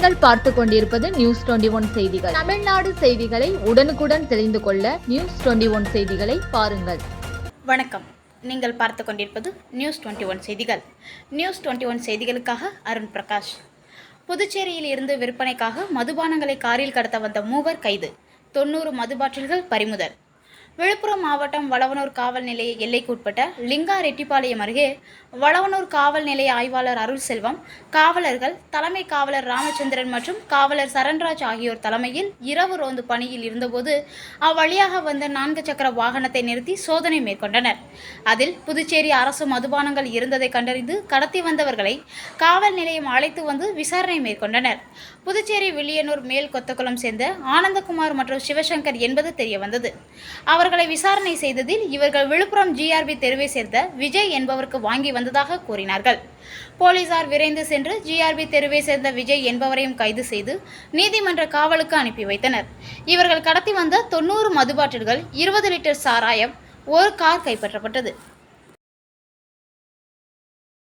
நீங்கள் பார்த்து கொண்டிருப்பது நியூஸ் டுவெண்டி ஒன் செய்திகள். தமிழ்நாடு செய்திகளை உடனுக்குடன் தெரிந்து கொள்ள நியூஸ் டுவெண்டி ஒன் செய்திகளை பாருங்கள். வணக்கம். நீங்கள் பார்த்து கொண்டிருப்பது நியூஸ் டுவெண்ட்டி ஒன் செய்திகள். நியூஸ் டுவெண்ட்டி ஒன் செய்திகளுக்காக அருண் பிரகாஷ். புதுச்சேரியில் இருந்து விற்பனைக்காக மதுபானங்களை காரில் கடத்த வந்த மூவர் கைது. தொண்ணூறு மது பாட்டில்கள் பறிமுதல். விழுப்புரம் மாவட்டம் வளவனூர் காவல் நிலைய எல்லைக்குட்பட்ட லிங்கா ரெட்டிப்பாளையம் அருகே வளவனூர் காவல் நிலைய ஆய்வாளர் அருள் செல்வம் காவலர்கள் தலைமை காவலர் ராமச்சந்திரன் மற்றும் காவலர் சரண்ராஜ் ஆகியோர் தலைமையில் இரவு ரோந்து பணியில் இருந்தபோது அவ்வழியாக வந்த நான்கு சக்கர வாகனத்தை நிறுத்தி சோதனை மேற்கொண்டனர். அதில் புதுச்சேரி அரசு மதுபானங்கள் இருந்ததை கண்டறிந்து கடத்தி வந்தவர்களை காவல் நிலையம் அழைத்து வந்து விசாரணை மேற்கொண்டனர். புதுச்சேரி வில்லியனூர் மேல் கொத்தகுளம் சேர்ந்த ஆனந்தகுமார் மற்றும் சிவசங்கர் என்பது தெரியவந்தது. அவர் அவர்களை விசாரணை செய்ததில் இவர்கள் விழுப்புரம் ஜிஆர்பி தெருவை சேர்ந்த விஜய் என்பவருக்கு வாங்கி வந்ததாக கூறினார்கள். போலீசார் விரைந்து சென்று ஜிஆர்பி தெருவை சேர்ந்த விஜய் என்பவரையும் கைது செய்து நீதிமன்ற காவலுக்கு அனுப்பி வைத்தனர். இவர்கள் கடத்தி வந்த தொண்ணூறு மதுபாட்டில்கள் இருபது லிட்டர் சாராயம் ஒரு கார் கைப்பற்றப்பட்டது.